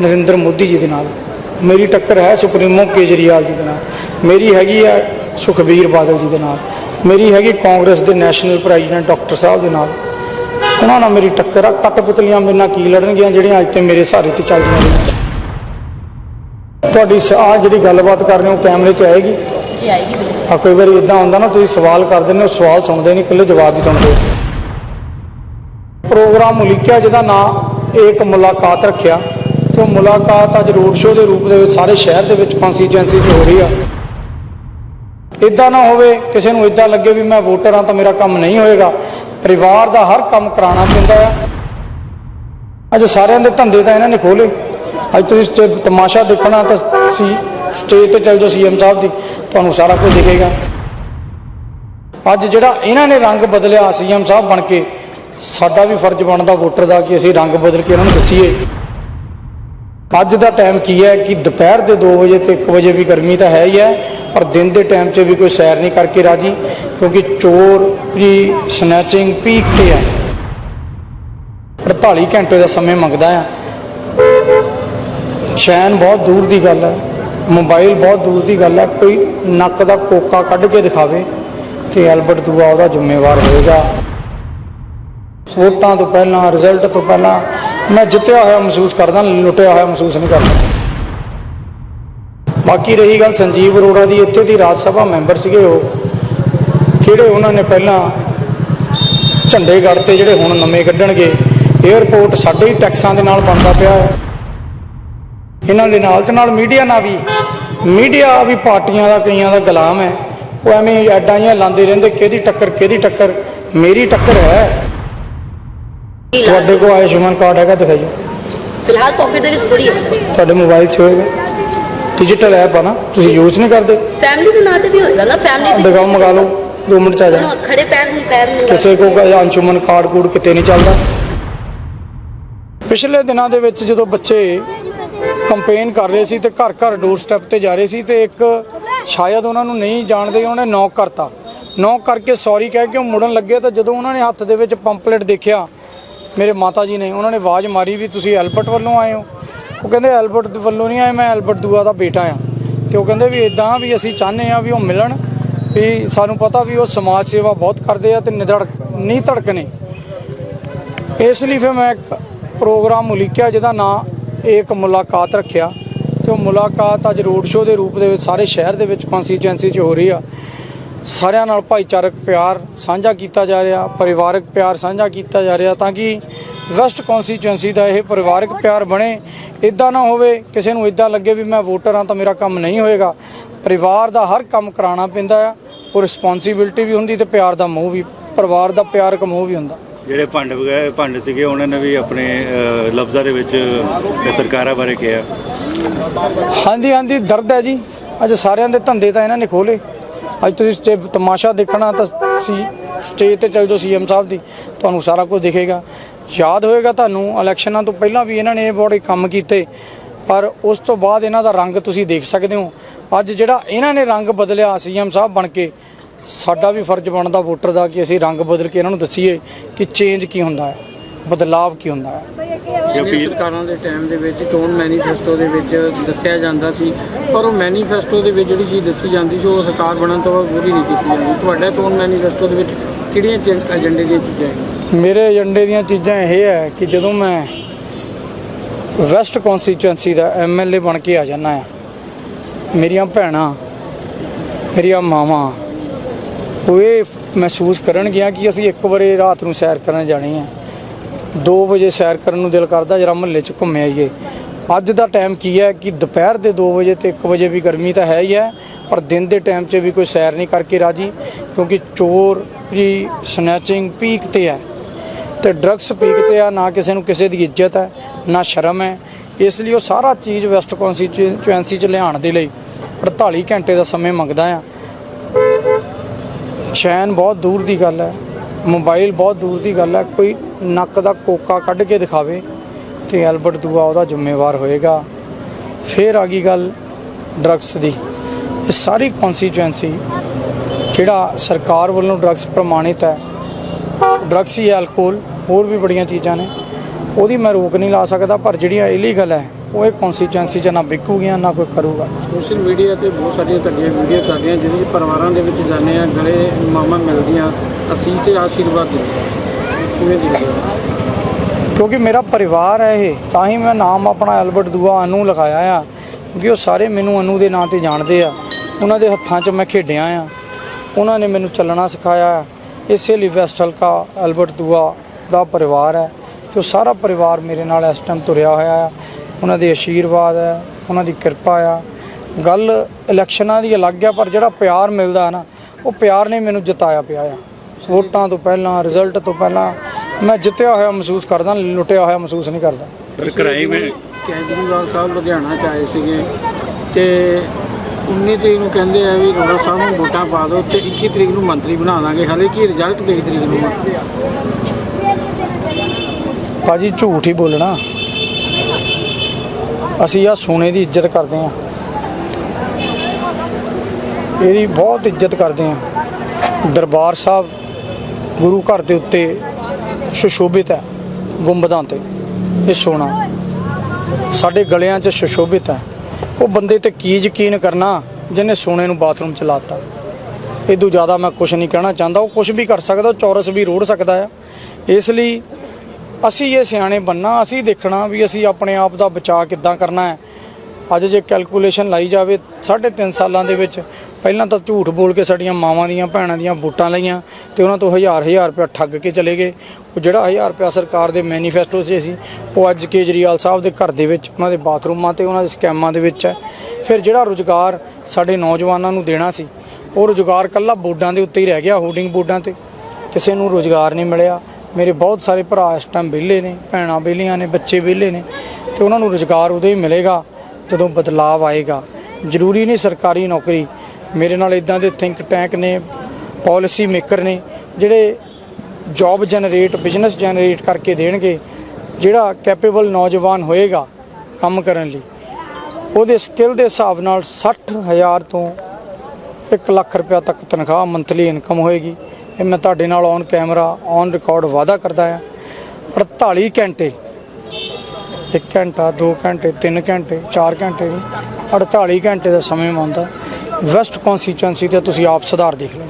ਨਰਿੰਦਰ ਮੋਦੀ ਜੀ ਦੇ ਨਾਲ। ਮੇਰੀ ਟੱਕਰ ਹੈ ਸੁਪਰੀਮੋ ਕੇਜਰੀਵਾਲ ਜੀ ਦੇ ਨਾਲ। ਮੇਰੀ ਹੈਗੀ ਆ ਸੁਖਬੀਰ ਬਾਦਲ ਜੀ ਦੇ ਨਾਲ। ਮੇਰੀ ਹੈਗੀ ਕਾਂਗਰਸ ਦੇ ਨੈਸ਼ਨਲ ਪ੍ਰੈਜ਼ੀਡੈਂਟ ਡਾਕਟਰ ਸਾਹਿਬ ਦੇ ਨਾਲ। ਉਹਨਾਂ ਨਾਲ ਮੇਰੀ ਟੱਕਰ ਆ। ਕਟਪੁਤਲੀਆਂ ਮੇਰੇ ਨਾਲ ਕੀ ਲੜਨਗੀਆਂ ਜਿਹੜੀਆਂ ਅੱਜ ਤੇ ਮੇਰੇ ਸਹਾਰੇ ਤੇ ਚੱਲਦੀਆਂ ਨੇ ਤੁਹਾਡੀ ਆ ਜਿਹੜੀ ਗੱਲਬਾਤ ਕਰ ਰਹੇ ਹੋ ਕੈਮਰੇ 'ਚ ਆਏਗੀ? ਜੀ ਆਏਗੀ ਬਿਲਕੁਲ। ਆ ਕਈ ਵਾਰੀ ਇਦਾਂ ਹੁੰਦਾ ਨਾ ਤੁਸੀਂ ਸਵਾਲ ਕਰ ਦਿੰਦੇ ਹੋ ਸਵਾਲ ਸੁਣਦੇ ਨਹੀਂ ਇਕੱਲੇ ਜਵਾਬ ਹੀ ਸੁਣਦੇ ਹੋ। ਪ੍ਰੋਗਰਾਮ ਉਲੀਕਿਆ ਜਿਹਦਾ ਨਾਂ ਏਕ ਮੁਲਾਕਾਤ ਰੱਖਿਆ। ਤੇ ਮੁਲਾਕਾਤ ਅੱਜ ਰੋਡ ਸ਼ੋਅ ਦੇ ਰੂਪ ਦੇ ਵਿੱਚ ਸਾਰੇ ਸ਼ਹਿਰ ਦੇ ਵਿੱਚ ਕਨਸਟੀਚੁਐਂਸੀ 'ਚ ਹੋ ਰਹੀ ਆ। ਇਦਾਂ ਨਾ ਹੋਵੇ ਕਿਸੇ ਨੂੰ ਇਦਾਂ ਲੱਗੇ ਵੀ ਮੈਂ ਵੋਟਰ ਹਾਂ ਤਾਂ ਮੇਰਾ ਕੰਮ ਨਹੀਂ ਹੋਏਗਾ। ਪਰਿਵਾਰ ਦਾ ਹਰ ਕੰਮ ਕਰਾਉਣਾ ਪੈਂਦਾ ਆ। ਅੱਜ ਸਾਰਿਆਂ ਦੇ ਧੰਦੇ ਤਾਂ ਇਹਨਾਂ ਨੇ ਖੋਲੇ ਅੱਜ ਤੁਸੀਂ ਤਮਾਸ਼ਾ ਦੇਖਣਾ ਤਾਂ ਸੀ, ਸਟੇਜ ਤੇ ਚੱਲ ਜਾਓ ਸੀਐਮ ਸਾਹਿਬ ਦੀ, ਤੁਹਾਨੂੰ ਸਾਰਾ ਕੁਝ ਦਿਖੇਗਾ। ਅੱਜ ਜਿਹੜਾ ਇਹਨਾਂ ਨੇ ਰੰਗ ਬਦਲਿਆ ਸੀਐਮ ਸਾਹਿਬ ਬਣ ਕੇ, ਸਾਡਾ ਵੀ ਫਰਜ਼ ਬਣਦਾ ਵੋਟਰ ਦਾ ਕਿ ਅਸੀਂ ਰੰਗ ਬਦਲ ਕੇ ਇਹਨਾਂ ਨੂੰ ਦੱਸੀਏ। ਅੱਜ ਦਾ ਟਾਈਮ ਕੀ ਹੈ ਕਿ ਦੁਪਹਿਰ ਦੇ 2 ਵਜੇ ਤੇ 1 ਵਜੇ ਵੀ ਗਰਮੀ ਤਾਂ ਹੈ ਹੀ ਹੈ, ਪਰ ਦਿਨ ਦੇ ਟਾਈਮ 'ਚ ਵੀ ਕੋਈ ਸੈਰ ਨਹੀਂ ਕਰਕੇ ਰਾਜੀ, ਕਿਉਂਕਿ ਚੋਰ ਵੀ ਸਨੈਚਿੰਗ ਪੀਕ ਤੇ ਹੈ। 48 ਘੰਟੇ ਦਾ ਸਮੇਂ ਮੰਗਦਾ ਆ। ਚੈਨ ਬਹੁਤ ਦੂਰ ਦੀ ਗੱਲ ਹੈ, ਮੋਬਾਈਲ ਬਹੁਤ ਦੂਰ ਦੀ ਗੱਲ ਹੈ, ਕੋਈ ਨੱਕ ਦਾ ਕੋਕਾ ਕੱਢ ਕੇ ਦਿਖਾਵੇ ਤੇ ਐਲਬਰਟ ਦੂਆ ਉਹਦਾ ਜ਼ਿੰਮੇਵਾਰ ਹੋਏਗਾ। ਵੋਟਾਂ ਤੋਂ ਪਹਿਲਾਂ, ਰਿਜ਼ਲਟ ਤੋਂ ਪਹਿਲਾਂ ਮੈਂ ਜਿੱਤਿਆ ਹੋਇਆ ਮਹਿਸੂਸ ਕਰਦਾ, ਲੁੱਟਿਆ ਹੋਇਆ ਮਹਿਸੂਸ ਨਹੀਂ ਕਰਦਾ। ਬਾਕੀ ਰਹੀ ਗੱਲ ਸੰਜੀਵ ਅਰੋੜਾ ਦੀ, ਇੱਥੇ ਦੀ ਰਾਜ ਸਭਾ ਮੈਂਬਰ ਸੀਗੇ ਉਹ। ਕਿਹੜੇ ਉਹਨਾਂ ਨੇ ਪਹਿਲਾਂ ਝੰਡੇ ਤੇ ਜਿਹੜੇ ਹੁਣ ਨਵੇਂ ਕੱਢਣਗੇ 에어ਪੋਰਟ ਸਾਡੇ ਹੀ ਟੈਕਸਾਂ ਦੇ ਨਾਲ ਬਣਦਾ ਪਿਆ ਹੈ। ਇਹਨਾਂ ਦੇ ਨਾਲ ਤੇ ਨਾਲ ਮੀਡੀਆ ਨਾਲ ਵੀ। ਮੀਡੀਆ ਵੀ ਪਾਰਟੀਆਂ ਦਾ, ਕਈਆਂ ਦਾ ਗੁਲਾਮ ਹੈ। ਉਹ ਐਵੇਂ ਐਡਾਂ ਜਿਹੀਆਂ ਲਾਉਂਦੇ ਰਹਿੰਦੇ, ਕਿਹਦੀ ਟੱਕਰ ਕਿਹਦੀ ਟੱਕਰ? ਮੇਰੀ ਟੱਕਰ ਹੈ। ਤੁਹਾਡੇ ਕੋਲ ਆਯੁਸ਼ਮਾਨ ਕਾਰਡ ਹੈਗਾ ਦਿਖਾਈਓ। ਫਿਲਹਾਲ ਪਾਕਟ ਦੇ ਵਿੱਚ ਥੋੜੀ ਹੈ ਸਰ ਤੁਹਾਡੇ ਮੋਬਾਈਲ 'ਚ ਹੋਏਗਾ। ਡਿਜੀਟਲ ਐਪ ਆ ਨਾ ਤੁਸੀਂ ਯੂਜ਼ ਨਹੀਂ ਕਰਦੇ। ਫੈਮਿਲੀ ਦੇ ਨਾਂ ਤੇ ਵੀ ਹੋਏਗਾ ਨਾ ਫੈਮਿਲੀ ਦਿਖਾਓ ਮੰਗਾ ਲਓ। 2 ਮਿੰਟ 'ਚ ਆ ਜਾਣਾ ਖੜੇ ਪੈਰ ਨੂੰ ਪੈਰ ਨੂੰ ਕਿਸੇ ਕੋ। ਅੰਸ਼ੁਮਨ ਕਾਰਡ ਕੂਡ ਕਿਤੇ ਨਹੀਂ ਚੱਲਦਾ। ਪਿਛਲੇ ਦਿਨਾਂ ਦੇ ਵਿੱਚ ਜਦੋਂ ਬੱਚੇ ਕੰਪੇਨ ਕਰ ਰਹੇ ਸੀ ਤੇ ਘਰ ਘਰ ਡੋਰ ਸਟੈਪ ਤੇ ਜਾ ਰਹੇ ਸੀ ਤੇ ਇੱਕ ਸ਼ਾਇਦ ਉਹਨਾਂ ਨੂੰ ਨਹੀਂ ਜਾਣਦੇ ਉਹਨੇ ਨੌਕ ਕਰਤਾ। ਨੌਕ ਕਰਕੇ ਸੌਰੀ ਕਹਿ ਕੇ ਉਹ ਮੁੜਨ ਲੱਗੇ ਤਾਂ ਜਦੋਂ ਉਹਨਾਂ ਨੇ ਹੱਥ ਦੇ ਵਿੱਚ ਪੰਪਲੇਟ ਦੇਖਿਆ ਮੇਰੇ ਮਾਤਾ ਜੀ ਨੇ, ਉਹਨਾਂ ਨੇ ਆਵਾਜ਼ ਮਾਰੀ ਵੀ ਤੁਸੀਂ ਐਲਬਰਟ ਵੱਲੋਂ ਆਏ ਹੋ। ਉਹ ਕਹਿੰਦੇ ਐਲਬਰਟ ਦੇ ਵੱਲੋਂ ਨਹੀਂ ਆਏ, ਮੈਂ ਐਲਬਰਟ ਦੂਆ ਦਾ ਬੇਟਾ ਆ। ਤੇ ਉਹ ਕਹਿੰਦੇ ਵੀ ਇਦਾਂ ਵੀ ਅਸੀਂ ਚਾਹੁੰਦੇ ਆ ਵੀ ਉਹ ਮਿਲਣ, ਵੀ ਸਾਨੂੰ ਪਤਾ ਵੀ ਉਹ ਸਮਾਜ ਸੇਵਾ ਬਹੁਤ ਕਰਦੇ ਆ ਤੇ ਨਿਧੜਕ ਨਹੀਂ ਧੜਕਨੇ ਇਸ ਲਈ ਫਿਰ ਮੈਂ ਇੱਕ ਪ੍ਰੋਗਰਾਮ ਉਲੀਕਿਆ ਜਿਹਦਾ ਨਾਂ ਇੱਕ ਮੁਲਾਕਾਤ ਰੱਖਿਆ। ਤੇ ਉਹ ਮੁਲਾਕਾਤ ਅੱਜ ਰੋਡ ਸ਼ੋਅ ਦੇ ਰੂਪ ਦੇ ਵਿੱਚ ਸਾਰੇ ਸ਼ਹਿਰ ਦੇ ਵਿੱਚ ਕਨਸਟੀਚੁਐਂਸੀ 'ਚ ਹੋ ਰਹੀ ਆ। ਸਾਰਿਆਂ ਨਾਲ ਭਾਈਚਾਰਕ ਪਿਆਰ ਸਾਂਝਾ ਕੀਤਾ ਜਾ ਰਿਹਾ ਪਰਿਵਾਰਕ ਪਿਆਰ ਸਾਂਝਾ ਕੀਤਾ ਜਾ ਰਿਹਾ ਤਾਂ ਕਿ ਵੈਸਟ ਕਨਸਟੀਚੁਐਂਸੀ ਦਾ ਇਹ ਪਰਿਵਾਰਕ ਪਿਆਰ ਬਣੇ। ਇਦਾਂ ਨਾ ਹੋਵੇ ਕਿਸੇ ਨੂੰ ਇਦਾਂ ਲੱਗੇ ਵੀ ਮੈਂ ਵੋਟਰ ਹਾਂ ਤਾਂ ਮੇਰਾ ਕੰਮ ਨਹੀਂ ਹੋਏਗਾ। ਪਰਿਵਾਰ ਦਾ ਹਰ ਕੰਮ ਕਰਾਉਣਾ ਪੈਂਦਾ ਆ ਉਹ ਰਿਸਪੌਂਸਿਬਿਲਟੀ ਵੀ ਹੁੰਦੀ ਤੇ ਪਿਆਰ ਦਾ ਮੋਹ ਵੀ ਪਰਿਵਾਰ ਦਾ ਪਿਆਰਕ ਮੋਹ ਵੀ ਹੁੰਦਾ। ਜਿਹੜੇ ਭੰਡ ਵਗੈਰੇ ਭੰਡ ਸੀਗੇ ਉਹਨਾਂ ਨੇ ਵੀ ਆਪਣੇ ਲਫ਼ਜ਼ਾਂ ਦੇ ਵਿੱਚ ਸਰਕਾਰਾਂ ਬਾਰੇ ਕਿਹਾ। ਹਾਂਜੀ ਹਾਂਜੀ ਦਰਦ ਹੈ ਜੀ। ਅੱਜ ਸਾਰਿਆਂ ਦੇ ਧੰਦੇ ਤਾਂ ਇਹਨਾਂ ਨੇ ਖੋਲੇ ਅੱਜ ਤੁਸੀਂ ਸਟੇ- ਤਮਾਸ਼ਾ ਦੇਖਣਾ ਤਾਂ ਸੀ ਸਟੇਜ ਤੇ ਚੱਲ ਜਾਓ ਸੀਐਮ ਸਾਹਿਬ ਦੀ, ਤੁਹਾਨੂੰ ਸਾਰਾ ਕੁਝ ਦਿਖੇਗਾ। ਯਾਦ ਹੋਏਗਾ ਤੁਹਾਨੂੰ, ਇਲੈਕਸ਼ਨਾਂ ਤੋਂ ਪਹਿਲਾਂ ਵੀ ਇਹਨਾਂ ਨੇ ਇਹ ਬੜੇ ਕੰਮ ਕੀਤੇ, ਪਰ ਉਸ ਤੋਂ ਬਾਅਦ ਇਹਨਾਂ ਦਾ ਰੰਗ ਤੁਸੀਂ ਦੇਖ ਸਕਦੇ ਹੋ। ਅੱਜ ਜਿਹੜਾ ਇਹਨਾਂ ਨੇ ਰੰਗ ਬਦਲਿਆ ਸੀਐਮ ਸਾਹਿਬ ਬਣ ਕੇ, ਸਾਡਾ ਵੀ ਫਰਜ਼ ਬਣਦਾ ਵੋਟਰ ਦਾ ਕਿ ਅਸੀਂ ਰੰਗ ਬਦਲ ਕੇ ਇਹਨਾਂ ਨੂੰ ਦੱਸੀਏ ਕਿ ਚੇਂਜ ਕੀ ਹੁੰਦਾ ਹੈ। ਬਦਲਾਵ ਕੀ ਹੁੰਦਾ ਹੈ? ਸਰਕਾਰਾਂ ਦੇ ਟਾਈਮ ਦੇ ਵਿੱਚ ਚੋਣ ਮੈਨੀਫੈਸਟੋ ਦੇ ਵਿੱਚ ਦੱਸਿਆ ਜਾਂਦਾ ਸੀ ਪਰ ਉਹ ਮੈਨੀਫੈਸਟੋ ਦੇ ਵਿੱਚ ਜਿਹੜੀ ਚੀਜ਼ ਦੱਸੀ ਜਾਂਦੀ ਸੀ ਉਹ ਸਰਕਾਰ ਬਣਨ ਤੋਂ ਬਾਅਦ ਪੂਰੀ ਨਹੀਂ ਕੀਤੀ ਜਾਂਦੀ। ਤੁਹਾਡਾ ਚੋਣ ਮੈਨੀਫੈਸਟੋ ਦੇ ਵਿੱਚ ਕਿਹੜੀਆਂ ਚੀਜ਼- ਏਜੰਡੇ ਦੀਆਂ ਚੀਜ਼ਾਂ ਹੈ ਮੇਰੇ ਏਜੰਡੇ ਦੀਆਂ ਚੀਜ਼ਾਂ ਇਹ ਹੈ ਕਿ ਜਦੋਂ ਮੈਂ ਵੈਸਟ ਕਨਸਟੀਚੁਐਂਸੀ ਦਾ ਐਮਐਲਏ ਬਣ ਕੇ ਆ ਜਾਣਾ ਆ ਮੇਰੀਆਂ ਭੈਣਾਂ ਮੇਰੀਆਂ ਮਾਵਾਂ ਉਹ ਇਹ ਮਹਿਸੂਸ ਕਰਨਗੀਆਂ ਕਿ ਅਸੀਂ ਇੱਕ ਵਾਰੀ ਰਾਤ ਨੂੰ ਸੈਰ ਕਰਨ ਜਾਣੀ ਆ 2 ਵਜੇ ਸੈਰ ਕਰਨ ਨੂੰ ਦਿਲ ਕਰਦਾ ਜਰਾ ਮਹੱਲੇ 'ਚ ਘੁੰਮ ਆਈਏ। ਅੱਜ ਦਾ ਟਾਈਮ ਕੀ ਹੈ ਕਿ ਦੁਪਹਿਰ ਦੇ 2 ਵਜੇ ਤੇ 1 ਵਜੇ ਵੀ ਗਰਮੀ ਤਾਂ ਹੈ ਹੀ ਹੈ, ਪਰ ਦਿਨ ਦੇ ਟਾਈਮ 'ਚ ਵੀ ਕੋਈ ਸੈਰ ਨਹੀਂ ਕਰਕੇ ਰਾਜੀ, ਕਿਉਂਕਿ ਚੋਰ ਵੀ ਸਨੈਚਿੰਗ ਪੀਕ ਤੇ ਹੈ ਤੇ ਡਰੱਗਸ ਪੀਕ ਤੇ ਆ, ਨਾ ਕਿਸੇ ਨੂੰ ਕਿਸੇ ਦੀ ਇੱਜ਼ਤ ਹੈ, ਨਾ ਸ਼ਰਮ ਹੈ। ਇਸ ਲਈ ਉਹ ਸਾਰਾ ਚੀਜ਼ ਵੈਸਟ ਕਨਸਟੀਚੁਐਂਸੀ ਚ ਲਿਆਉਣ ਦੇ ਲਈ 48 ਘੰਟੇ ਦਾ ਸਮੇਂ ਮੰਗਦਾ ਆ। ਚੈਨ ਬਹੁਤ ਦੂਰ ਦੀ ਗੱਲ ਹੈ। ਮੋਬਾਈਲ ਬਹੁਤ ਦੂਰ ਦੀ ਗੱਲ ਹੈ, ਕੋਈ ਨੱਕ ਦਾ ਕੋਕਾ ਕੱਢ ਕੇ ਦਿਖਾਵੇ ਤੇ ਐਲਬਰਟ ਦੂਆ ਉਹਦਾ ਜ਼ਿੰਮੇਵਾਰ ਹੋਏਗਾ। ਫਿਰ ਆ ਗਈ ਗੱਲ ਡਰੱਗਸ ਦੀ। ਇਹ ਸਾਰੀ ਕਨਸਟੀਚੁਐਂਸੀ ਜਿਹੜਾ ਸਰਕਾਰ ਵੱਲੋਂ ਡਰੱਗਸ ਪ੍ਰਮਾਣਿਤ ਹੈ, ਡਰੱਗਸ ਹੀ ਐਲਕੋਹਲ ਹੋਰ ਵੀ ਬੜੀਆਂ ਚੀਜ਼ਾਂ ਨੇ। ਉਹਦੀ ਮੈਂ ਰੋਕ ਨਹੀਂ ਲਾ ਸਕਦਾ, ਪਰ ਜਿਹੜੀਆਂ ਇਲੀਗਲ ਹੈ, ਉਹ ਇਹ ਕਨਸਟੀਚੁਐਂਸੀ 'ਚ ਨਾ ਵਿਕੂਗੀਆਂ, ਨਾ ਕੋਈ ਕਰੂਗਾ। ਸੋਸ਼ਲ ਮੀਡੀਆ ਤੇ ਬਹੁਤ ਸਾਰੀਆਂ ਤੁਹਾਡੀਆਂ ਵੀਡੀਓ ਚੱਲਦੀਆਂ ਜਿਹਦੇ ਵਿੱਚ ਪਰਿਵਾਰਾਂ ਦੇ ਵਿੱਚ ਜਾਂਦੇ ਆ, ਗਲੇ ਮਾਮਾ ਮਿਲਦੀਆਂ ਅਸੀਂ ਤੇ ਆਸ਼ੀਰਵਾਦ ਦਿੰਦੇ ਹਾਂ। ਦਿੰਦੇ ਹੋ? ਕਿਉਂਕਿ ਮੇਰਾ ਪਰਿਵਾਰ ਹੈ ਇਹ, ਤਾਂ ਹੀ ਮੈਂ ਨਾਮ ਆਪਣਾ ਐਲਬਰਟ ਦੂਆ ਅਨੂ ਲਗਾਇਆ ਆ। ਕਿਉਂਕਿ ਉਹ ਸਾਰੇ ਮੈਨੂੰ ਅਨੂ ਦੇ ਨਾਂ ਤੇ ਜਾਣਦੇ ਆ। ਉਹਨਾਂ ਦੇ ਹੱਥਾਂ 'ਚ ਮੈਂ ਖੇਡਿਆ ਆ। ਉਹਨਾਂ ਨੇ ਮੈਨੂੰ ਚੱਲਣਾ ਸਿਖਾਇਆ। ਆ ਇਸੇ ਲਈ ਵੈਸਟ ਹਲਕਾ ਐਲਬਰਟ ਦੂਆ ਦਾ ਪਰਿਵਾਰ ਹੈ। ਤੇ ਉਹ ਸਾਰਾ ਪਰਿਵਾਰ ਮੇਰੇ ਨਾਲ ਇਸ ਟਾਈਮ ਤੁਰਿਆ ਹੋਇਆ ਆ। ਉਹਨਾਂ ਦੇ ਆਸ਼ੀਰਵਾਦ ਹੈ, ਉਹਨਾਂ ਦੀ ਕਿਰਪਾ ਆ। ਗੱਲ ਇਲੈਕਸ਼ਨਾਂ ਦੀ ਅਲੱਗ ਆ, ਪਰ ਜਿਹੜਾ ਪਿਆਰ ਮਿਲਦਾ ਨਾ, ਉਹ ਪਿਆਰ ਨੇ ਮੈਨੂੰ ਜਿਤਾਇਆ ਪਿਆ ਆ। ਵੋਟਾਂ ਤੋਂ ਪਹਿਲਾਂ ਰਿਜ਼ਲਟ ਤੋਂ ਪਹਿਲਾਂ ਮੈਂ ਜਿੱਤਿਆ ਹੋਇਆ ਮਹਿਸੂਸ ਕਰਦਾ ਲੁੱਟਿਆ ਹੋਇਆ ਮਹਿਸੂਸ ਨਹੀਂ ਕਰਦਾ। ਪਰ ਕ੍ਰਾਈਮ ਕੇਜਰੀਵਾਲ ਸਾਹਿਬ ਲੁਧਿਆਣਾ ਚ ਆਏ ਸੀਗੇ ਤੇ 19 ਤਰੀਕ ਨੂੰ ਕਹਿੰਦੇ ਆ ਵੀ ਰੋੜਾ ਸਾਹਿਬ ਨੂੰ ਵੋਟਾਂ ਪਾ ਦਿਓ ਤੇ 21 ਤਰੀਕ ਨੂੰ ਮੰਤਰੀ ਬਣਾ ਦਾਂਗੇ। ਹਾਲੇ ਕੀ ਰਿਜ਼ਲਟ 23 ਤਰੀਕ ਨੂੰ। ਭਾਜੀ ਝੂਠ ਹੀ ਬੋਲਣਾ। ਅਸੀਂ ਆ ਸੋਨੇ ਦੀ ਇੱਜ਼ਤ ਕਰਦੇ ਆ ਇਹਦੀ ਬਹੁਤ ਇੱਜ਼ਤ ਕਰਦੇ ਆ ਦਰਬਾਰ ਸਾਹਿਬ ਗੁਰੂ ਘਰ ਦੇ ਉੱਤੇ ਸੁਸ਼ੋਭਿਤ ਹੈ ਗੁੰਬਦਾਂ ਤੇ। ਇਹ ਸੋਨਾ। ਸਾਡੇ ਗਲਿਆਂ 'ਚ ਸੁਸ਼ੋਭਿਤ ਹੈ। ਉਹ ਬੰਦੇ ਤੇ ਕੀ ਯਕੀਨ ਕਰਨਾ, ਜਿਹਨੇ ਸੋਨੇ ਨੂੰ ਬਾਥਰੂਮ ਚ ਲਾਤਾ। ਇਦੋਂ ਜ਼ਿਆਦਾ ਮੈਂ ਕੁਝ ਨਹੀਂ ਕਹਿਣਾ ਚਾਹੁੰਦਾ। ਉਹ ਕੁਝ ਵੀ ਕਰ ਸਕਦਾ, ਉਹ ਚੌਰਸ ਵੀ ਰੋੜ ਸਕਦਾ ਆ। ਇਸ ਲਈ ਅਸੀਂ ਇਹ ਸਿਆਣੇ ਬੰਨਾ, ਅਸੀਂ ਦੇਖਣਾ ਵੀ ਅਸੀਂ ਆਪਣੇ ਆਪ ਦਾ ਬਚਾਅ ਕਿੱਦਾਂ ਕਰਨਾ ਹੈ। ਅੱਜ ਜੇ ਕੈਲਕੂਲੇਸ਼ਨ ਲਾਈ ਜਾਵੇ 3.5 ਸਾਲਾਂ ਦੇ ਵਿੱਚ ਪਹਿਲਾਂ ਤਾਂ ਝੂਠ ਬੋਲ ਕੇ ਸਾਡੀਆਂ ਮਾਵਾਂ ਦੀਆਂ, ਭੈਣਾਂ ਦੀਆਂ ਵੋਟਾਂ ਲਈਆਂ ਤੇ ਉਹਨਾਂ ਤੋਂ ਹਜ਼ਾਰ ਹਜ਼ਾਰ ਰੁਪਇਆ ਠੱਗ ਕੇ ਚਲੇ ਗਏ। ਉਹ ਜਿਹੜਾ ਹਜ਼ਾਰ ਰੁਪਇਆ ਸਰਕਾਰ ਦੇ ਮੈਨੀਫੈਸਟੋ 'ਚ ਸੀ, ਉਹ ਅੱਜ ਕੇਜਰੀਵਾਲ ਸਾਹਿਬ ਦੇ ਘਰ ਦੇ ਵਿੱਚ, ਉਹਨਾਂ ਦੇ ਬਾਥਰੂਮਾਂ ਤੇ, ਉਹਨਾਂ ਦੇ ਸਕੈਮਾਂ ਦੇ ਵਿੱਚ ਹੈ। ਫਿਰ ਜਿਹੜਾ ਰੁਜ਼ਗਾਰ ਸਾਡੇ ਨੌਜਵਾਨਾਂ ਨੂੰ ਦੇਣਾ ਸੀ, ਉਹ ਰੁਜ਼ਗਾਰ ਕੱਲਾ ਬੋਰਡਾਂ ਦੇ ਉੱਤੇ ਹੀ ਰਹਿ ਗਿਆ ਹੋਰਡਿੰਗ ਬੋਰਡਾਂ ਤੇ। ਕਿਸੇ ਨੂੰ ਰੁਜ਼ਗਾਰ ਨਹੀਂ ਮਿਲਿਆ। ਮੇਰੇ ਬਹੁਤ ਸਾਰੇ ਭਰਾ ਇਸ ਟਾਈਮ ਵਿਹਲੇ ਨੇ, ਭੈਣਾਂ ਵਿਹਲੀਆਂ ਨੇ, ਬੱਚੇ ਵਿਹਲੇ ਨੇ, ਤੇ ਉਹਨਾਂ ਨੂੰ ਰੁਜ਼ਗਾਰ ਉਦੋਂ ਹੀ ਮਿਲੇਗਾ। ਜਦੋਂ ਬਦਲਾਵ ਆਏਗਾ। ਜ਼ਰੂਰੀ ਨਹੀਂ ਸਰਕਾਰੀ ਨੌਕਰੀ। ਮੇਰੇ ਨਾਲ ਇਦਾਂ ਦੇ ਥਿੰਕ ਟੈਂਕ ਨੇ ਪਾਲਿਸੀ ਮੇਕਰ ਨੇ, ਜਿਹੜੇ ਜੌਬ ਜਨਰੇਟ ਬਿਜ਼ਨਸ ਜਨਰੇਟ ਕਰਕੇ ਦੇਣਗੇ, ਜਿਹੜਾ ਕੈਪੇਬਲ ਨੌਜਵਾਨ ਹੋਏਗਾ ਕੰਮ ਕਰਨ ਲਈ। ਉਹਦੇ ਸਕਿੱਲ ਦੇ ਹਿਸਾਬ ਨਾਲ 60000 ਤੋਂ 1 ਲੱਖ ਰੁਪਇਆ ਤੱਕ ਤਨਖਾਹ ਮੰਥਲੀ ਇਨਕਮ ਹੋਏਗੀ। ਇਹ ਮੈਂ ਤੁਹਾਡੇ ਨਾਲ ਔਨ ਕੈਮਰਾ ਔਨ ਰਿਕਾਰਡ ਵਾਅਦਾ ਕਰਦਾ ਹਾਂ। 48 ਘੰਟੇ 1 ਘੰਟਾ 2 ਘੰਟੇ 3 ਘੰਟੇ 4 ਘੰਟੇ ਨਹੀਂ 48 ਘੰਟੇ ਦਾ ਸਮੇਂ ਮੰਨਦਾ। ਵੈਸਟ ਕਨਸਟੀਚੁਐਂਸੀ ਤੇ ਤੁਸੀਂ ਆਪ ਸੁਧਾਰ ਦੇਖ ਲਓ।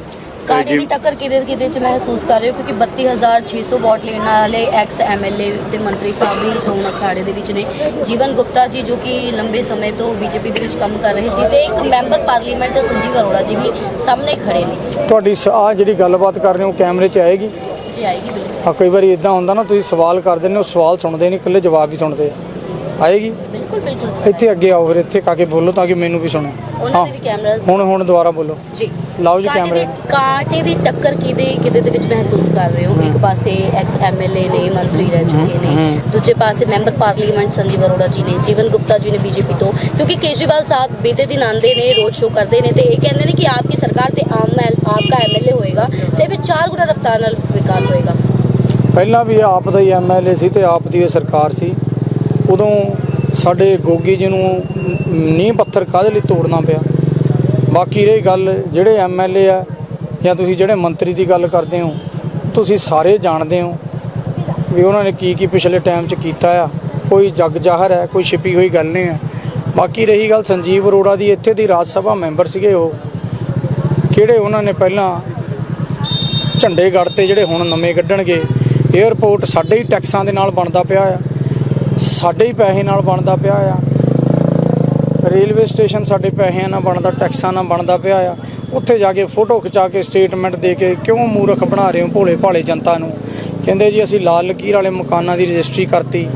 ਦੀ ਟੱਕਰ ਕਿਹਦੇ ਕਿਹਦੇ ਚ ਮਹਿਸੂਸ ਕਰ ਰਹੇ ਹੋ? ਕਿਉਂਕਿ 32600 ਵੋਟ ਲੈਣ ਵਾਲੇ ਐਕਸ ਐਮਐਲਏ ਤੇ ਮੰਤਰੀ ਸਾਹਿਬ ਵੀ ਚੋਣ ਅਖਾੜੇ ਦੇ ਵਿੱਚ ਨੇ। ਜੀਵਨ ਗੁਪਤਾ ਜੀ ਜੋ ਕਿ ਲੰਬੇ ਸਮੇਂ ਤੋਂ ਬੀਜੇਪੀ ਦੇ ਵਿੱਚ ਕੰਮ ਕਰ ਰਹੇ ਸੀ ਤੇ ਇੱਕ ਮੈਂਬਰ ਪਾਰਲੀਮੈਂਟ ਸੰਜੀਵ ਅਰੋੜਾ ਜੀ ਵੀ ਸਾਹਮਣੇ ਖੜੇ ਨੇ। ਤੁਹਾਡੀ ਆ ਜਿਹੜੀ ਗੱਲਬਾਤ ਕਰ ਰਹੇ ਹੋ ਕੈਮਰੇ 'ਚ ਆਏਗੀ। ਜੀ ਆਏਗੀ ਬਿਲਕੁਲ। ਆ ਕਈ ਵਾਰੀ ਇਦਾਂ ਹੁੰਦਾ ਨਾ, ਤੁਸੀਂ ਸਵਾਲ ਕਰ ਦਿੰਦੇ ਹੋ ਸਵਾਲ ਸੁਣਦੇ ਨਹੀਂ, ਇਕੱਲੇ ਜਵਾਬ ਹੀ ਸੁਣਦੇ ਆ। ਆਏਗੀ? ਬਿਲਕੁਲ ਬਿਲਕੁਲ sir। ਇੱਥੇ ਅੱਗੇ ਆਓ ਫਿਰ ਇੱਥੇ ਕਾ ਕੇ ਬੋਲੋ ਤਾਂ ਕਿ ਮੈਨੂੰ ਵੀ ਸੁਣੇ। ਉਹਨਾਂ ਦੇ ਵੀ ਕੈਮਰਾਜ਼ ਹੁਣ ਹੁਣ ਦੁਬਾਰਾ ਬੋਲੋ। ਜੀ। ਲਾਓ ਜੀ ਕਾਂਟੇ ਕੈਮਰੇ। ਦੀ- ਕਾਂਟੇ ਦੀ ਟੱਕਰ ਕਿਹਦੇ ਕਿਹਦੇ ਦੇ ਵਿੱਚ ਮਹਿਸੂਸ ਕਰ ਰਹੇ ਹੋ? ਇੱਕ ਪਾਸੇ ਐਕਸ ਐਮਐਲਏ ਨੇ ਮੰਤਰੀ ਰਹਿ ਚੁੱਕੇ ਨੇ। ਦੂਜੇ ਪਾਸੇ ਮੈਂਬਰ ਪਾਰਲੀਮੈਂਟ ਸੰਜੀਵ ਅਰੋੜਾ ਜੀ ਨੇ ਜੀਵਨ ਗੁਪਤਾ ਜੀ ਨੇ ਬੀਜੇਪੀ ਤੋਂ। ਕਿਉਂਕਿ ਕੇਜਰੀਵਾਲ ਸਾਹਿਬ ਬੀਤੇ ਦਿਨ ਆਂਦੇ ਨੇ ਰੋਡ ਸ਼ੋਅ ਕਰਦੇ ਨੇ ਤੇ ਇਹ ਕਹਿੰਦੇ ਨੇ ਕਿ ਆਪਕੀ ਸਰਕਾਰ ਤੇ ਆਮ ਐਲ- ਆਪਕਾ ਐਮਐਲਏ ਹੋਏਗਾ ਤੇ ਫਿਰ ਚਾਰ ਗੁਣਾ ਰਫਤਾਰ ਨਾਲ ਵਿਕਾਸ ਹੋਏਗਾ। ਪਹਿਲਾਂ ਵੀ ਆਪ ਦਾ ਹੀ ਐਮਐਲਏ ਸੀ ਤੇ ਆਪ ਦੀ ਇਹ ਸਰਕਾਰ ਸੀ। ਉਦੋਂ ਸਾਡੇ ਗੋਗੀ ਜੀ ਨੂੰ ਨੀਂਹ ਪੱਥਰ ਕਾਹਦੇ ਲਈ ਤੋੜਨਾ ਪਿਆ? ਬਾਕੀ ਰਹੀ ਗੱਲ ਜਿਹੜੇ ਐਮਐਲਏ ਆ ਜਾਂ ਤੁਸੀਂ ਜਿਹੜੇ ਮੰਤਰੀ ਦੀ ਗੱਲ ਕਰਦੇ ਹੋ, ਤੁਸੀਂ ਸਾਰੇ ਜਾਣਦੇ ਹੋ ਵੀ ਉਹਨਾਂ ਨੇ ਕੀ ਕੀ ਪਿਛਲੇ ਟਾਈਮ 'ਚ ਕੀਤਾ ਆ। ਕੋਈ ਜੱਗ ਜ਼ਾਹਰ ਹੈ, ਕੋਈ ਛਿਪੀ ਹੋਈ ਗੱਲ ਨਹੀਂ ਹੈ। ਬਾਕੀ ਰਹੀ ਗੱਲ ਸੰਜੀਵ ਅਰੋੜਾ ਦੀ, ਇੱਥੇ ਦੀ ਰਾਜ ਸਭਾ ਮੈਂਬਰ ਸੀਗੇ ਉਹ। ਕਿਹੜੇ ਉਹਨਾਂ ਨੇ ਪਹਿਲਾਂ ਝੰਡੇ ਗੜ ਤੇ ਜਿਹੜੇ ਹੁਣ ਨਵੇਂ ਕੱਢਣਗੇ 에ਅਰਪੋਰਟ ਸਾਡੇ ਹੀ ਟੈਕਸਾਂ ਦੇ ਨਾਲ ਬਣਦਾ ਪਿਆ ਆ। ਸਾਡੇ ਹੀ ਪੈਸੇ ਨਾਲ ਬਣਦਾ ਪਿਆ ਆ। ਰੇਲਵੇ ਸਟੇਸ਼ਨ ਸਾਡੇ ਪੈਸਿਆਂ ਨਾਲ ਬਣਦਾ, ਟੈਕਸਾਂ ਨਾਲ ਬਣਦਾ ਪਿਆ ਆ। ਉੱਥੇ ਜਾ ਕੇ ਫੋਟੋ ਖਿਚਾ ਕੇ ਸਟੇਟਮੈਂਟ ਦੇ ਕੇ ਕਿਉਂ ਮੂਰਖ ਬਣਾ ਰਹੇ ਹੋ ਭੋਲੇ ਭਾਲੇ ਜਨਤਾ ਨੂੰ? ਕਹਿੰਦੇ ਜੀ, ਅਸੀਂ ਲਾਲ ਲਕੀਰ ਵਾਲੇ ਮਕਾਨਾਂ ਦੀ ਰਜਿਸਟਰੀ ਕਰਤੀ,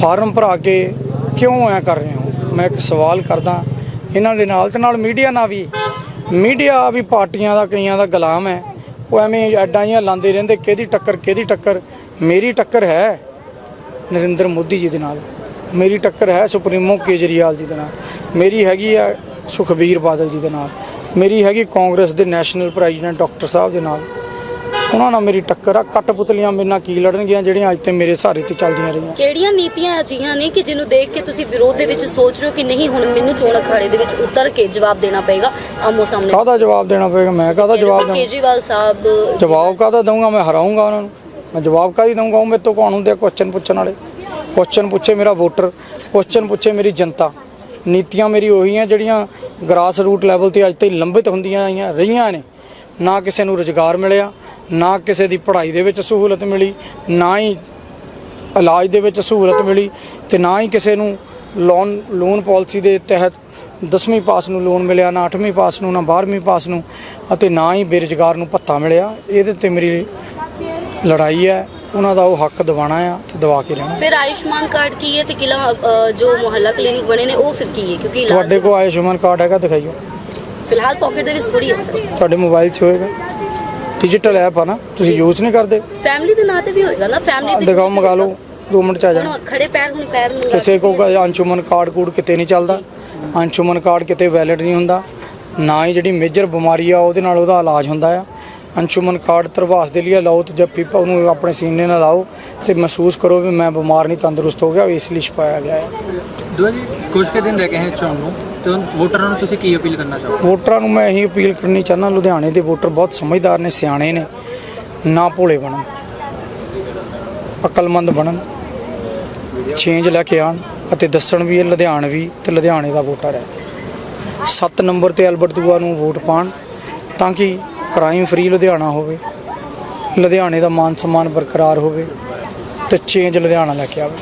ਫਾਰਮ ਭਰਾ ਕੇ ਕਿਉਂ ਐ ਕਰ ਰਹੇ ਹੋ? ਮੈਂ ਇੱਕ ਸਵਾਲ ਕਰਦਾ, ਇਹਨਾਂ ਦੇ ਨਾਲ ਤੇ ਨਾਲ ਮੀਡੀਆ ਨਾਲ ਵੀ। ਮੀਡੀਆ ਵੀ ਪਾਰਟੀਆਂ ਦਾ, ਕਈਆਂ ਦਾ ਗੁਲਾਮ ਹੈ। ਉਹ ਐਵੇਂ ਐਡਾਂ ਜਿਹੀਆਂ ਲਾਉਂਦੇ ਰਹਿੰਦੇ, ਕਿਹਦੀ ਟੱਕਰ ਕਿਹਦੀ ਟੱਕਰ? ਮੇਰੀ ਟੱਕਰ ਹੈ। ਨਰਿੰਦਰ ਮੋਦੀ ਜੀ ਦੇ ਨਾਲ। ਮੇਰੀ ਟੱਕਰ ਹੈ ਸੁਪਰੀਮੋ ਕੇਜਰੀਵਾਲ ਜੀ ਦੇ ਨਾਲ। ਮੇਰੀ ਹੈਗੀ ਆ ਸੁਖਬੀਰ ਬਾਦਲ ਜੀ ਦੇ ਨਾਲ। ਮੇਰੀ ਹੈਗੀ ਕਾਂਗਰਸ ਦੇ ਨੈਸ਼ਨਲ ਪ੍ਰੈਜ਼ੀਡੈਂਟ ਡਾਕਟਰ ਸਾਹਿਬ ਦੇ ਨਾਲ। ਉਹਨਾਂ ਨਾਲ ਮੇਰੀ ਟੱਕਰ ਆ। ਕਟਪੁਤਲੀਆਂ ਮੇਰੇ ਨਾਲ ਕੀ ਲੜਨਗੀਆਂ ਜਿਹੜੀਆਂ ਅੱਜ ਤੇ ਮੇਰੇ ਸਹਾਰੇ ਤੇ ਚੱਲਦੀਆਂ ਰਹੀਆਂ। ਕਿਹੜੀਆਂ ਨੀਤੀਆਂ ਅਜਿਹੀਆਂ ਨੇ ਕਿ ਜਿਹਨੂੰ ਦੇਖ ਕੇ ਤੁਸੀਂ ਵਿਰੋਧ ਦੇ ਵਿੱਚ ਸੋਚ ਰਹੇ ਹੋ ਕਿ ਨਹੀਂ ਹੁਣ ਮੈਨੂੰ ਚੋਣ ਅਖਾੜੇ ਦੇ ਵਿੱਚ ਉਤਰ ਕੇ ਜਵਾਬ ਦੇਣਾ ਪਏਗਾ? ਆਮੋ ਸਾਹਮਣੇ। ਕਾਹਦਾ ਜਵਾਬ ਦੇਣਾ ਪਏਗਾ? ਮੈਂ ਕਾਹਦਾ ਜਵਾਬ ਦੇਵਾਂ ਕੇਜਰੀਵਾਲ ਸਾਹਿਬ ਜਵਾਬ ਕਾਹਦਾ ਦਊਂਗਾ? ਮੈਂ ਹਰਾਉਂਗਾ ਉਹਨਾਂ ਨੂੰ। ਮੈਂ ਜਵਾਬ ਕਾਹਦੀ ਦਊਂਗਾ? ਉਹ ਮੇਰੇ ਤੋਂ ਕੌਣ ਹੁੰਦੇ ਆ ਕੁਐਸਚਨ ਪੁੱਛਣ ਵਾਲੇ? ਕੁਐਸਚਨ ਪੁੱਛੇ ਮੇਰਾ ਵੋਟਰ ਕੁਐਸਚਨ ਪੁੱਛੇ ਮੇਰੀ ਜਨਤਾ। ਨੀਤੀਆਂ ਮੇਰੀ ਉਹੀ ਆ ਜਿਹੜੀਆਂ ਗ੍ਰਾਸ ਰੂਟ ਲੈਵਲ ਤੇ ਅੱਜ ਤਾਈਂ ਲੰਬਿਤ ਹੁੰਦੀਆਂ ਆਈਆਂ, ਰਹੀਆਂ ਨੇ। ਨਾ ਕਿਸੇ ਨੂੰ ਰੁਜ਼ਗਾਰ ਮਿਲਿਆ, ਨਾ ਕਿਸੇ ਦੀ ਪੜ੍ਹਾਈ ਦੇ ਵਿੱਚ ਸਹੂਲਤ ਮਿਲੀ, ਨਾ ਹੀ ਇਲਾਜ ਦੇ ਵਿੱਚ ਸਹੂਲਤ ਮਿਲੀ ਤੇ ਨਾ ਹੀ ਕਿਸੇ ਨੂੰ ਲੋਨ ਲੋਨ ਪਾਲਿਸੀ ਦੇ ਤਹਿਤ 10ਵੀਂ ਪਾਸ ਨੂੰ ਲੋਨ ਮਿਲਿਆ, ਨਾ 8ਵੀਂ ਪਾਸ ਨੂੰ, ਨਾ 12ਵੀਂ ਪਾਸ ਨੂੰ ਅਤੇ ਨਾ ਹੀ ਬੇਰੁਜ਼ਗਾਰ ਨੂੰ ਭੱਤਾ ਮਿਲਿਆ। ਇਹਦੇ ਤੇ ਮੇਰੀ ਲੜਾਈ ਹੈ ਉਹਨਾਂ ਦਾ ਉਹ ਹੱਕ ਦਿਵਾਣਾ ਆ ਤੇ ਦਵਾ ਕੇ ਰਹਿਣਾ ਫਿਰ ਆਯੁਸ਼ਮਾਨ ਕਾਰਡ ਕੀ ਹੈ ਤੇ ਕਿਲਾ ਜੋ ਮੁਹੱਲਾ ਕਲੀਨਿਕ ਬਣੇ ਨੇ ਉਹ ਫਿਰ ਕੀ ਹੈ? ਕਿਉਂਕਿ ਇਲਾਜ ਤੁਹਾਡੇ ਕੋਲ ਆਯੁਸ਼ਮਾਨ ਕਾਰਡ ਹੈਗਾ ਦਿਖਾਈਓ। ਫਿਲਹਾਲ ਪਾਕਟ ਦੇ ਵਿੱਚ ਥੋੜੀ ਹੈ ਸਰ। ਤੁਹਾਡੇ ਮੋਬਾਈਲ 'ਚ ਹੋਏਗਾ। ਡਿਜੀਟਲ ਐਪ ਆ ਨਾ ਤੁਸੀਂ ਯੂਜ਼ ਨਹੀਂ ਕਰਦੇ। ਫੈਮਿਲੀ ਦੇ ਨਾਂ ਤੇ ਵੀ ਹੋਏਗਾ ਨਾ ਫੈਮਿਲੀ ਦੇ ਦਿਖਾਓ ਮੰਗਾ ਲਓ 2 ਮਿੰਟ 'ਚ ਆ ਜਾਣਾ। ਖੜੇ ਪੈਰ ਹੁਣ ਪੈਰ ਨੂੰ ਕਿਸੇ ਕੋ ਅੰਸ਼ੁਮਨ ਕਾਰਡ ਕੂਡ ਕਿਤੇ ਨਹੀਂ ਚੱਲਦਾ। ਅੰਸ਼ੁਮਨ ਕਾਰਡ ਕਿਤੇ ਵੈਲਿਡ ਨਹੀਂ ਹੁੰਦਾ। ਨਾ ਹੀ ਜਿਹੜੀ ਮੇਜਰ ਬਿਮਾਰੀ ਆ ਉਹਦੇ ਨਾਲ ਉਹਦਾ ਇਲਾਜ ਹੁੰਦਾ ਆ। ਅੰਸ਼ੁਮਨ ਕਾਰਡ ਤਰਵਾਸ ਦੇ ਲਈ ਲਾਓ ਤੇ ਜਦ ਪੀਪਾ ਉਹਨੂੰ ਆਪਣੇ ਸੀਨੇ ਨਾਲ ਲਾਓ ਤੇ ਮਹਿਸੂਸ ਕਰੋ ਵੀ ਮੈਂ ਬਿਮਾਰ ਨਹੀਂ ਤੰਦਰੁਸਤ ਹੋ ਗਿਆ ਇਸ ਲਈ ਛਪਾਇਆ ਗਿਆ ਹੈ। ਦੁਆ ਜੀ ਕੁਝ ਕੁ ਦਿਨ ਰਹਿ ਗਏ ਹਨ ਚੋਣ ਨੂੰ ਤੇ ਹੁਣ ਵੋਟਰਾਂ ਨੂੰ ਤੁਸੀਂ ਕੀ ਅਪੀਲ ਕਰਨਾ ਚਾਹੋਗੇ? ਵੋਟਰਾਂ ਨੂੰ ਮੈਂ ਇਹੀ ਅਪੀਲ ਕਰਨੀ ਚਾਹੁੰਦਾ ਲੁਧਿਆਣੇ ਦੇ ਵੋਟਰ ਬਹੁਤ ਸਮਝਦਾਰ ਨੇ ਸਿਆਣੇ ਨੇ ਨਾ ਭੋਲੇ ਬਣਨ ਅਕਲਮੰਦ ਬਣਨ ਚੇਂਜ ਲੈ ਕੇ ਆਣ ਅਤੇ ਦੱਸਣ ਵੀ ਇਹ ਲੁਧਿਆਣਵੀ ਤੇ ਲੁਧਿਆਣੇ ਦਾ ਵੋਟਰ ਹੈ। 7 ਨੰਬਰ ਤੇ ਐਲਬਰਟ ਦੂਆ ਨੂੰ ਵੋਟ ਪਾਣ ਤਾਂ ਕਿ ਕ੍ਰਾਈਮ ਫ੍ਰੀ ਲੁਧਿਆਣਾ ਹੋਵੇ, ਲੁਧਿਆਣੇ ਦਾ ਮਾਨ ਸਨਮਾਨ ਬਰਕਰਾਰ ਹੋਵੇ ਤੇ ਚੇਂਜ ਲੁਧਿਆਣਾ ਲੈ ਕੇ ਆਵੇ।